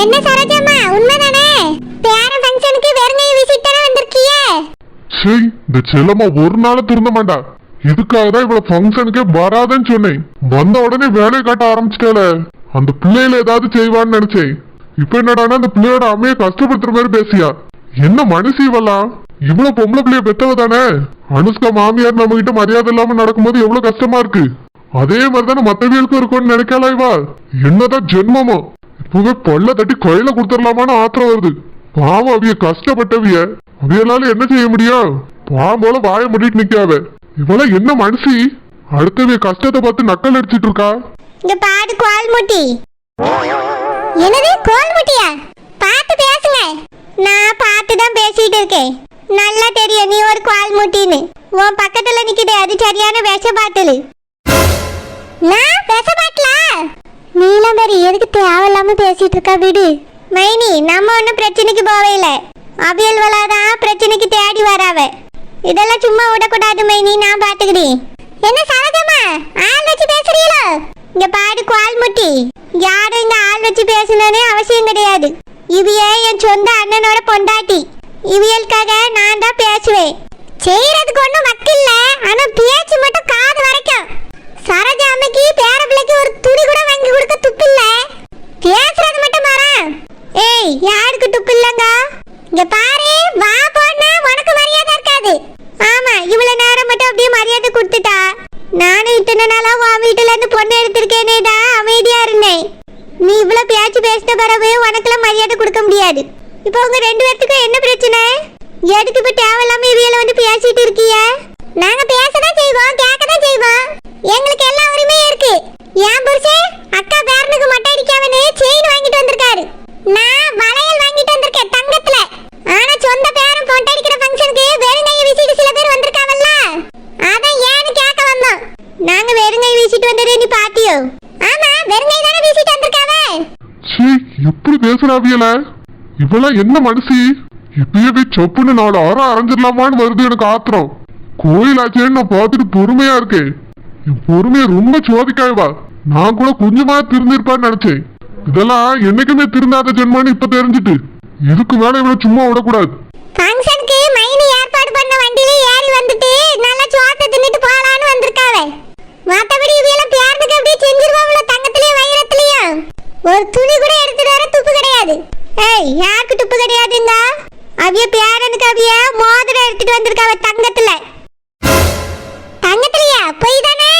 என்ன சரோஜாமா உண்மைதானே? பேரன் ஃபங்க்ஷனுக்கு வெறுங்கை விசிட் தானே வந்திருக்கியே? சே இந்த செல்லம்மா ஒரு நாள் திருந்த மாட்டா. இதுக்காக தான் இவ்வளவு ஃபங்க்ஷனுக்கே வராதுன்னு சொன்னேன். வந்த உடனே வேலையை காட்ட ஆரம்பிச்சிட்டால. அந்த பிள்ளையில ஏதாவது செய்வான்னு நினைச்சேன். இப்ப என்னடான்னா அந்த பிள்ளையோட அம்மையை கஷ்டப்படுத்துற மாதிரி பேசியா. என்ன மனுஷி இவெல்லாம் இவ்வளவு பொம்பளை பிள்ளைய பெத்தவ தானே? அனுஷ்கா மாமியார் நம்ம கிட்ட மரியாதை இல்லாம நடக்கும்போது எவ்வளவு கஷ்டமா இருக்கு. அதே மாதிரி தானே மத்தவியலுக்கும் இருக்கும்னு நினைக்கலாம் இவா? என்னதான் ஜென்மமோ? புது பொல்ல தட்டி கையில கொடுத்துடலாமான்னு ஆத்திரம் வருது. பாவம் அவிய கஷ்டப்பட்டவிய. அவியலால என்ன செய்ய முடியும் பாம்போல வாய முடிட்டு நிக்காத. இவள என்ன மனுஷி? அடுத்தவிய கஷ்டத்தை பார்த்து நக்கல் அடிச்சிட்டு இருக்கா? இங்க பாடு கோல்முட்டி. என்னது கோல்முட்டியா? பார்த்து பேசுங்க. நான் பார்த்து தான் பேசிட்டு இருக்கேன். நல்லா தெரியும் நீ ஒரு கோல்முட்டின்னு. உன் பக்கத்துல நிக்குது அது சரியான விஷ பாட்டில். நான் விஷ பாட்டிலா? நீலாம் வேற எதுக்கு தேவையில்லாம பேசிட்டு இருக்கா விடு. மைனி நம்ம ஒன்றும் பிரச்சனைக்கு போவையில இல்லை. அவியல் வளாதான் பிரச்சனைக்கு தேடி வராவ. இதெல்லாம் சும்மா விடக்கூடாது மைனி நான் பாத்துக்கிறேன். என்ன சரகமா ஆள் வச்சு பேசுறீங்களோ? இங்க பாடு குவால் முட்டி யாரும் இங்க ஆள் வச்சு பேசணும்னு அவசியம் கிடையாது. இவிய என் சொந்த அண்ணனோட பொண்டாட்டி. இவியலுக்காக நான் தான் பேசுவேன். செய்யறதுக்கு ஒன்றும் வக்கில்ல. ஆனா பேச்சு மட்டும் காது வரைக்கும் சரோஜா அம்மைக்கு பேர பிள்ளைக்கு ஒரு துணி கூட வாங்கி கொடுக்க துப்பு இல்ல பேசுறது மட்டும் பாரு ஏய் யாருக்கு துப்பு இல்லங்க இங்க பாரு வா போனா உனக்கு மரியாதை இருக்காது ஆமா இவ்வளவு நேரம் மட்டும் அப்படியே மரியாதை கொடுத்துட்டா நானும் இத்தனை நாளா உன் வீட்டுல இருந்து பொண்ணு எடுத்திருக்கேனே தான் அமைதியா இருந்தேன் நீ இவ்வளவு பேச்சு பேசின பிறகு உனக்கெல்லாம் மரியாதை கொடுக்க முடியாது. இப்போ உங்க ரெண்டு பேர்த்துக்கும் என்ன பிரச்சனை? எதுக்கு இப்ப தேவையில்லாம இவியல வந்து பேசிட்டு இருக்கீங்க? நாங்க பேசதான் செய்வோம் கேட்கதான் செய்வோம். எங்களுக்கு எல்லா உரிமையும் இருக்கு. ஏன் புருஷன் அக்கா பேரனுக்கு மொட்டை அடிக்காமனு செயின் வாங்கிட்டு வந்திருக்காரு. நான் வளையல் வாங்கிட்டு வந்திருக்கேன் தங்கத்துல. ஆனா சொந்த பேரன் மொட்டை அடிக்கிற ஃபங்க்ஷனுக்கு வெறுங்கையை வீசிட்டு சில பேர் வந்திருக்காவல்ல? அதான் ஏன்னு கேட்க வந்தோம். நாங்க வெறுங்கை வீசிட்டு வந்ததே நீ பாத்தியோ? ஆமா வெறுங்கை தானே வீசிட்டு வந்திருக்காவே? சே எப்படி பேசுறாவியல. இவெல்லாம் என்ன மனுஷி இப்பயே சொப்புன்னு நாலு ஆறம் அரைஞ்சிடலாமான்னு வருது எனக்கு ஆத்திரம். கோயிலாச்சேன்னு நான் பார்த்துட்டு பொறுமையா இருக்கேன். என் பொறுமையை ரொம்ப சோதிக்காயவா நான் கூட கொஞ்சமா திருந்திருப்பான்னு நினைச்சேன். இதெல்லாம் என்னைக்குமே திருந்தாத ஜென்மான்னு இப்ப தெரிஞ்சுட்டு. இதுக்கு மேல இவ்வளவு சும்மா விடக்கூடாது. ஃபங்க்ஷனுக்கு மைனி ஏற்பாடு பண்ண வண்டியில ஏறி வந்துட்டு நல்லா சோத்தை தின்னுட்டு போலான்னு வந்திருக்காவே. மத்தபடி இவையெல்லாம் பேரனுக்கு அப்படியே செஞ்சிருவாங்கள தங்கத்திலயும் வைரத்திலயும் ஒரு துணி கூட எடுத்துட்டு வர துப்பு கிடையாது. ஏய் யாருக்கு துப்பு கிடையாதுங்க அவிய பேரனுக்கு அவிய மோதிரம் எடுத்துட்டு வந்திருக்காவ தங்கத்துல. தங்கத்திலயா? பொய் தானே?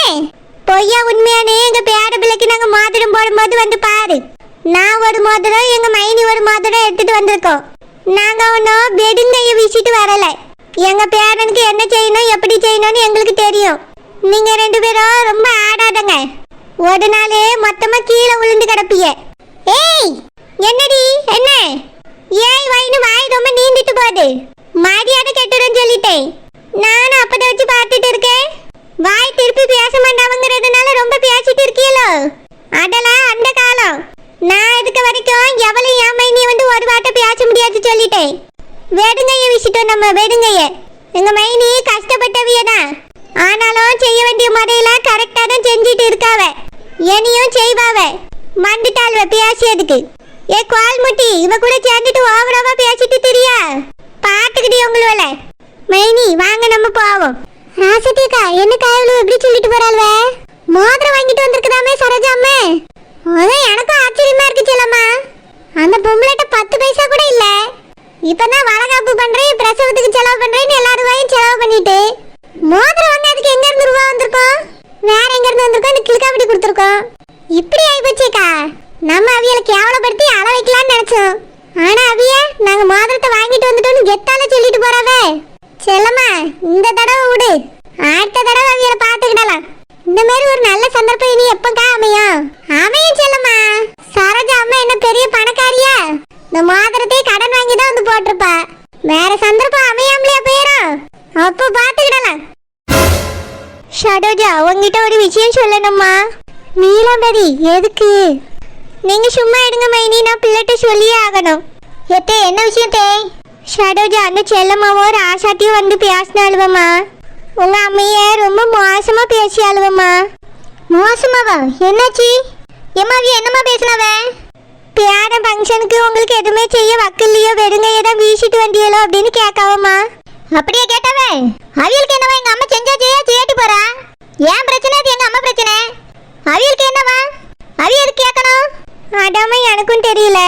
பொய்யா உண்மையானே? எங்க பேர பிள்ளைக்கு நாங்க மோதிரம் போடும்போது வந்து பாரு. நான் ஒரு மோதிரம் எங்க மைனி ஒரு மோதிரம் எடுத்துட்டு வந்திருக்கோம். நாங்க ஒன்றும் வெடுங்கைய வீசிட்டு வரல. எங்க பேரனுக்கு என்ன செய்யணும் எப்படி செய்யணும்னு எங்களுக்கு தெரியும். நீங்க ரெண்டு பேரும் ரொம்ப ஆடாதங்க. ஒரு நாளே மொத்தமா கீழே விழுந்து கிடப்பீங்க ஏய் என்னடி என்ன ஏய் வயிறு வாய் ரொம்ப நீண்டிட்டு போகுது மரியாதை கெட்டுறேன்னு சொல்லிட்டேன் நானும் அப்பதை வச்சு பார்த்துட்டு இருக்கேன் வாய் திருப்பி பேச மாட்டாங்கிறதுனால ரொம்ப பேசிட்டு இருக்கீங்களோ அதெல்லாம் அந்த காலம் நான் இருக்க வரைக்கும் எவளும் என் மைனி வந்து ஒரு வார்த்தை பேச முடியாது சொல்லிட்டேன் வெடுங்கைய விசிட்டோம் நம்ம வெடுங்கைய எங்க மைனி கஷ்டப்பட்டவிய தான். ஆனாலும் செய்ய வேண்டிய முறையில கரெக்டா தான் செஞ்சிட்டு இருக்காவ. இனியும் செய்வாவ. மண்டுட்டாள்வ பேசியதுக்கு. ஏ முட்டி இவ கூட சேர்ந்துட்டு ஓவராவா பேசிட்டு தெரியா? பாத்துக்கிட்டே உங்களோல மைனி வாங்க நம்ம போவோம். ராசத்தியக்கா என்ன காயவளு எப்படி சொல்லிட்டு போறாள்வே மோதிரம் வாங்கிட்டு வந்திருக்குதாமே சரோஜாமே அதான் எனக்கும் ஆச்சரியமா இருக்கு செல்லம்மா அந்த பொம்பளைட்ட பத்து பைசா கூட இல்ல இப்பதான் வளகாப்பு பண்றேன் பிரசவத்துக்கு செலவு பண்றேன்னு எல்லா ரூபாயும் செலவு பண்ணிட்டு மோதிரம் வாங்கிறதுக்கு எங்க இருந்து ரூபா வந்திருக்கோம் வேற எங்க இருந்து வந்திருக்கோம் இந்த கிழக்காப்படி கொடுத்துருக்கோம் இப்படி ஆயிப்போச்சேக்கா நம்ம அவியல கேவலப்படுத்தி அள வைக்கலாம்னு நினைச்சோம் ஆனா அவிய நாங்க மோதிரத்தை வாங்கிட்டு வந்துட்டோம்னு கெத்தால சொல்லிட்டு போறாவே. செல்லம்மா இந்த தடவை விடு. அடுத்த தடவை அவங்கள பாத்துக்கிடலாம் இந்த மாதிரி ஒரு நல்ல சந்தர்ப்பம் இனி எப்பக்கா அமையும்? அமையும் செல்லம்மா. சரோஜா அம்மா என்ன பெரிய பணக்காரியா? இந்த மோதிரத்தை கடன் வாங்கி தான் வந்து போட்டிருப்பா. வேற சந்தர்ப்பம் அமையாமலே போயிடும் அப்போ பாத்துக்கிடலாம் ஷடோஜா உங்ககிட்ட ஒரு விஷயம் சொல்லணுமா நீலாம்பரி எதுக்கு? நீங்க சும்மா எடுங்க மைனி நான் பிள்ளைகிட்ட சொல்லியே ஆகணும். எத்தே என்ன விஷயத்தே ஷடோஜா அந்த செல்லம்மாவும் ராசாத்தியும் வந்து பேசினாலுவம்மா உங்க அம்மைய ரொம்ப மோசமா பேசியாளுவம்மா. மோசமாவா? என்னாச்சு? எம்மாவி என்னம்மா பேசினவ? பேரன் ஃபங்க்ஷனுக்கு உங்களுக்கு எதுவுமே செய்ய வக்கில்லையோ வெறுங்கையை தான் வீசிட்டு வந்தியலோ அப்படின்னு கேட்காவம்மா. அப்படியே கேட்டாவே? அவியலுக்கு என்னவா எங்க அம்மா செஞ்சா செய்யா செய்யாட்டி போறா? ஏன் பிரச்சனை? அது எங்க அம்மா பிரச்சனை? அவியலுக்கு என்னவா? அவியலுக்கு கேட்கணும். அதாம்மா எனக்கும் தெரியல.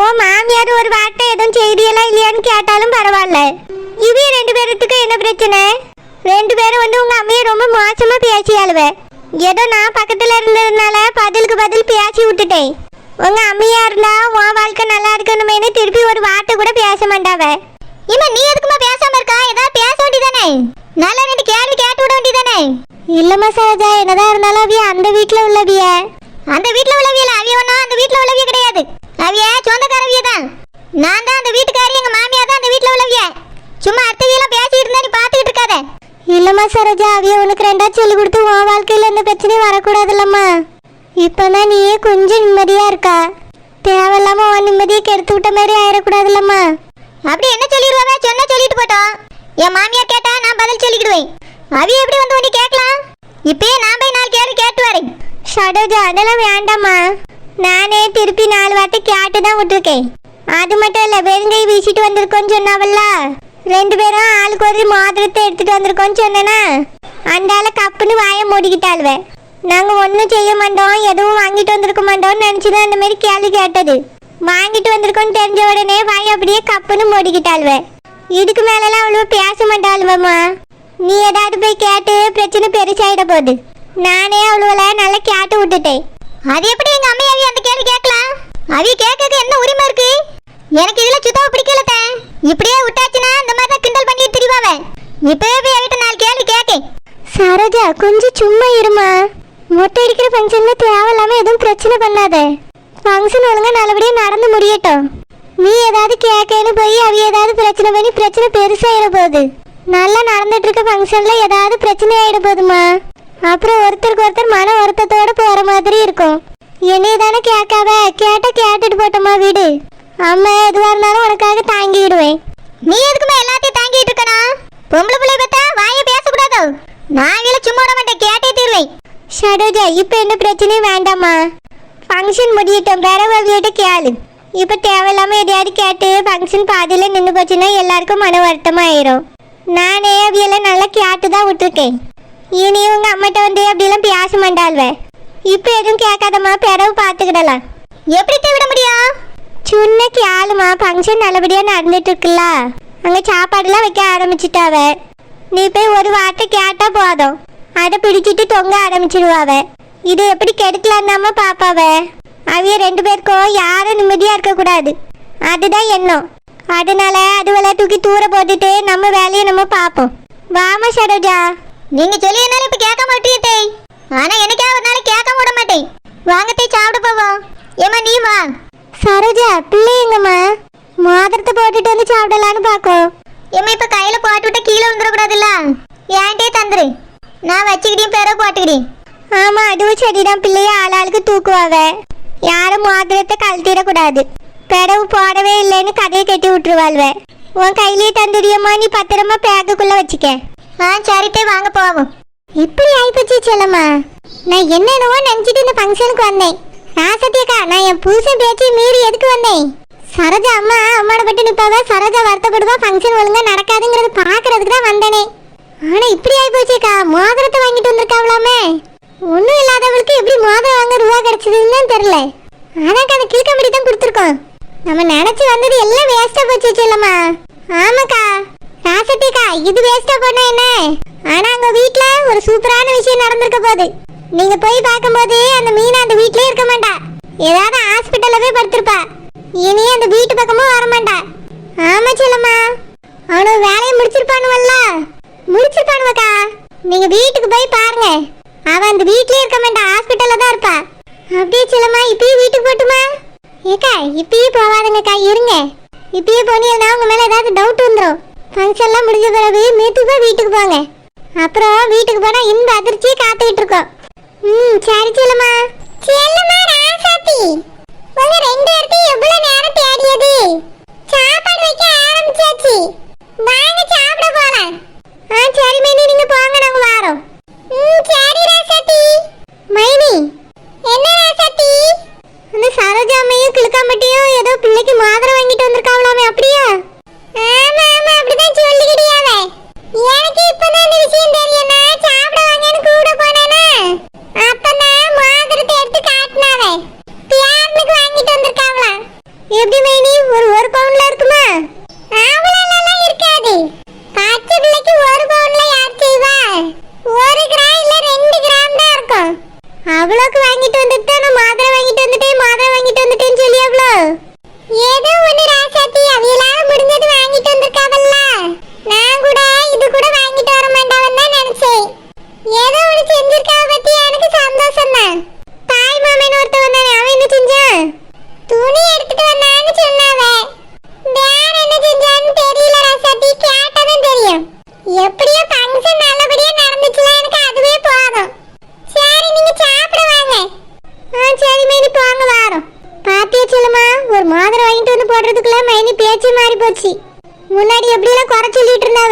ஓ மாமியார் ஒரு வார்த்தை எதுவும் செய்தியெல்லாம் இல்லையான்னு கேட்டாலும் பரவாயில்ல. இவங்க ரெண்டு பேருத்துக்கும் என்ன பிரச்சனை? ரெண்டு பேரும் வந்து உங்க அம்மையை ரொம்ப மோசமா பேசியாளுவ ஏதோ நான் பக்கத்துல இருந்ததுனால பதிலுக்கு பதில் பேசி விட்டுட்டேன். உங்க அம்மையா இருந்தா உன் வாழ்க்கை நல்லா இருக்கணுமேனு திருப்பி ஒரு வார்த்தை கூட பேச மாட்டாவ. இம்மா நீ எதுக்குமா பேசாம இருக்கா? ஏதாவது பேச வேண்டியதானே? நல்ல ரெண்டு கேள்வி கேட்டு விட வேண்டியதானே? இல்லம்மா சரோஜா என்னதான் இருந்தாலும் அவிய அந்த வீட்டுல உள்ளவிய. அந்த வீட்டுல உள்ளவியல அவிய ஒன்னா அந்த வீட்டுல உள்ளவிய கிடையாது. அவிய சொந்தக்காரவிய தான். நான் தான் அந்த வீட்டுக்காரி எங்க மாமியார் தான் அந்த வீட்ல உள்ளவிய. சும்மா அத்தையெல்லாம் பேசிட்டு இருந்தா நீ பாத்துக்கிட்டு இருக்காத. இல்லம்மா சரோஜா அவிய உனக்கு ரெண்டா சொல்லி கொடுத்து உன் வாழ்க்கையில எந்த பிரச்சனையும் வரக்கூடாதுல்லம்மா. இப்பதான் நீயே கொஞ்சம் நிம்மதியா இருக்கா? தேவையில்லாம உன் நிம்மதியை கெடுத்து விட்ட மாதிரி ஆயிடக்கூடாதுல்லம்மா அப்படி என்ன சொல்லிடுவாங்க சொன்னா சொல்லிட்டு போட்டோம். என் மாமியார் கேட்டா நான் பதில் சொல்லிக்கிடுவேன். அவிய எப்படி வந்து உன்னை கேட்கலாம்? இப்பயே நான் போய் நாலு கேள்வி கேட்டு வரேன். சரோஜா அதெல்லாம் வேண்டாம்மா. நானே திருப்பி நாலு வாட்டி கேட்டு தான் விட்டுருக்கேன். அது மட்டும் இல்லை வெறுங்கை வீசிட்டு வந்திருக்கோன்னு சொன்னாவல்ல? ரெண்டு பேரும் ஆளுக்கு ஒரு மோதிரத்தை எடுத்துட்டு வந்திருக்கோன்னு சொன்னேனா? அந்த ஆளை கப்புன்னு வாயை மூடிக்கிட்டாளுவே. நாங்கள் ஒன்றும் செய்ய மாட்டோம் எதுவும் வாங்கிட்டு வந்திருக்க மாட்டோம்னு நினச்சிதான் அந்த மாதிரி கேள்வி கேட்டது. வாங்கிட்டு வந்திருக்கோன்னு தெரிஞ்ச உடனே வாய் அப்படியே கப்புன்னு மூடிக்கிட்டாளுவே. இதுக்கு மேலெல்லாம் அவ்வளோ பேச மாட்டாளுவம்மா நீ ஏதாவது போய் கேட்டு பிரச்சனை பெருசாயிட போகுது. நானே அவ்வளோல நல்லா கேட்டு விட்டுட்டேன். அது எப்படி எங்க அம்மையை அந்த கேள்வி கேட்கலாம்? அவிய கேட்கறது என்ன உரிமை இருக்கு? எனக்கு இதுல சுத்தமா பிடிக்கல இப்படியே விட்டாச்சுன்னா இந்த மாதிரி தான் கிண்டல் பண்ணிட்டு திரிவாவ. இப்பவே போய் அவகிட்ட நாலு கேள்வி கேட்கேன் சரோஜா கொஞ்சம் சும்மா இருமா? மொட்டை அடிக்கிற ஃபங்க்ஷன்ல தேவையில்லாம எதுவும் பிரச்சனை பண்ணாத. ஃபங்க்ஷன் ஒழுங்கா நல்லபடியா நடந்து முடியட்டும். நீ ஏதாவது கேட்கன்னு போய் அவ ஏதாவது பிரச்சனை பண்ணி பிரச்சனை பெருசாயிட போகுது நல்லா நடந்துட்டு இருக்க ஃபங்க்ஷன்ல ஏதாவது பிரச்சனை ஆயிட போதுமா? அப்புறம் ஒருத்தருக்கு ஒருத்தர் மன ஒருத்தத்தோடு போகிற மாதிரி இருக்கும். என்னைய தானே கேட்காவ கேட்டால் கேட்டுட்டு போட்டோமா வீடு? அம்மா எதுவாக இருந்தாலும் உனக்காக தாங்கிடுவேன். நீ எதுக்குமே எல்லாத்தையும் தாங்கிட்டு இருக்கணும் பொம்பளை பிள்ளை பார்த்தா வாங்கி பேசக்கூடாதோ? நாங்களும் சும்மா விட மாட்டேன் கேட்டே தீர்வேன். ஷடோஜா இப்போ என்ன பிரச்சனையும் வேண்டாமா ஃபங்க்ஷன் முடியட்டும் பிறகு வீட்டு கேளு. இப்போ தேவையில்லாமல் எதையாவது கேட்டு ஃபங்க்ஷன் பாதியில் நின்று போச்சுன்னா எல்லாருக்கும் மன வருத்தமாக ஆயிரும் நானே அவியெல்லாம் நல்லா கேட்டு தான் விட்டுருக்கேன். இனி உங்க அம்மாட்ட வந்து அப்படிலாம் பேச மாட்டாள்வே. இப்போ எதுவும் கேட்காதம்மா பிறவு பார்த்துக்கிடலாம். எப்படி விட முடியும்? சுன்னைக்கு கேளுமா ஃபங்க்ஷன் நல்லபடியாக நடந்துட்டு இருக்குல்ல அங்கே சாப்பாடுலாம் வைக்க ஆரம்பிச்சிட்டாவ. நீ போய் ஒரு வார்த்தை கேட்டா போதும். அதை பிடிச்சிட்டு தொங்க ஆரம்பிச்சிடுவாவ இது எப்படி கெடுக்கலான்னாம பாப்பாவ. அவைய ரெண்டு பேருக்கும் யாரும் நிம்மதியாக இருக்கக்கூடாது. அதுதான் எண்ணம். அதனால அதுவெல்லாம் தூக்கி தூர போட்டுட்டு நம்ம வேலையை நம்ம பார்ப்போம். வாமா சரோஜா. நீங்க சொல்லியனால இப்ப கேட்க மாட்டீங்க தேய். ஆனா எனக்கே ஒரு நாளைக்கு கேட்க விட மாட்டேன். வாங்க தேய் சாப்பிட போவோம். ஏமா நீ வா. சரோஜா பிள்ளைங்கம்மா மோதிரத்தை போட்டுட்டு வந்து சாப்பிடலான்னு பார்க்கோம் ஏமா இப்ப கையில போட்டு விட்டா கீழே விழுந்துடக்கூடாதுல்ல? ஏன்டே தந்துரு. நான் வச்சுக்கிட்டேன் பேர போட்டுக்கிட்டேன். ஆமா அதுவும் சரிதான். பிள்ளைய ஆளாளுக்கு தூக்குவாவ யாரும் மோதிரத்தை கழட்டிடக்கூடாது. பெடவு போடவே இல்லைன்னு கதையை கட்டி விட்டுருவாள்வ. உன் கையிலேயே தந்துடியம்மா நீ பத்திரமா பேக்குக்குள்ள வச்சுக்க. ஆ சரிட்டே வாங்க போவோம். இப்படி ஆயிப்போச்சு செல்லம்மா. நான் என்னென்னவோ நினச்சிட்டு இந்த ஃபங்க்ஷனுக்கு வந்தேன். ராசத்தியக்கா நான் என் புருஷன் பேச்சு மீறி எதுக்கு வந்தேன்? சரோஜா அம்மா அம்மாவோட பட்டு நிப்பாவ சரோஜா வருத்தப்படுவா ஃபங்க்ஷன் ஒழுங்கா நடக்காதுங்கிறது பார்க்கறதுக்கு தான் வந்தேனே. ஆனால் இப்படி ஆயிப்போச்சேக்கா மோதிரத்தை வாங்கிட்டு வந்திருக்காவலாமே ஒன்றும் இல்லாதவளுக்கு எப்படி மோதிரம் வாங்க ரூபா கிடச்சிதுன்னு தான் தெரியல. ஆனாக்கா அந்த கிழக்கம்படி தான் கொடுத்துருக்கோம். நம்ம நினச்சி வந்தது எல்லாம் வேஸ்ட்டாக போச்சு செல்லம்மா. ஆமாக்கா. ராசத்தியக்கா இது வேஸ்டா போனா என்ன? ஆனா அங்க வீட்ல ஒரு சூப்பரான விஷயம் நடந்திருக்க போகுது. நீங்க போய் பார்க்கும்போது அந்த மீனா அந்த வீட்லயே இருக்க மாட்டா. ஏதாவது ஹாஸ்பிட்டல்ல போய் படுத்திருப்பா. இனி அந்த வீட்டு பக்கமும் வர மாட்டா. ஆமா செல்லம்மா. அவனு வேலையை முடிச்சிருப்பானுவல்ல. முடிச்சிருப்பானுவக்கா. நீங்க வீட்டுக்கு போய் பாருங்க. அவன் அந்த வீட்லயே இருக்க மாட்டா. ஹாஸ்பிட்டல்ல தான் இருப்பா. அப்படியே செல்லம்மா இப்பயே வீட்டுக்கு போட்டுமா? ஏக்கா இப்பயே போவாதுங்கக்கா. இருங்க. இப்பயே போனீங்கன்னா உங்க மேல ஏதாவது டவுட் வந்துடும் ஃபங்க்ஷன்லாம் முடிஞ்ச பிறகு மெதுவா வீட்டுக்கு போங்க. அப்புறம் வீட்டுக்கு போனால் இந்த அதிர்ச்சியை காத்துக்கிட்டு இருக்கோம். ம் சரி செல்லம்மா. செல்லம்மா ராசாத்தி உங்க ரெண்டு பேர்த்தையும் எவ்வளோ நேரம் தேடியது? சாப்பாடு வைக்க ஆரம்பிச்சாச்சு. வாங்க சாப்பிட போகலாம் ஆ சரி மைனி நீங்கள் போங்க நாங்கள் வாரோம். ம் சரி ராசாத்தி. மைனி என்ன ராசாத்தி? அந்த சரோஜாமையும் கிழக்காம்பட்டியும் ஏதோ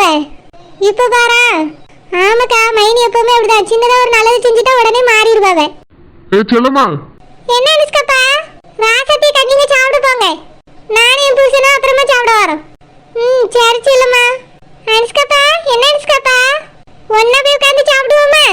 அவ இப்ப பாரா. ஆமாக்கா மைனி எப்பவுமே அப்படிதான். சின்னதா ஒரு நல்லது செஞ்சுட்டா உடனே மாறிடுவாங்க. ஏ செல்லம்மா. என்ன அனுஷ்காப்பா? வாசத்தி கட்டிங்க சாப்பிட போங்க. நானும் என் புருஷனும் அப்புறமா சாப்பிட வரோம். ம் சரி சொல்லுமா அனுஷ்கப்பா என்ன அனுஷ்காப்பா? ஒன்னா போய் உட்காந்து சாப்பிடுவோமா?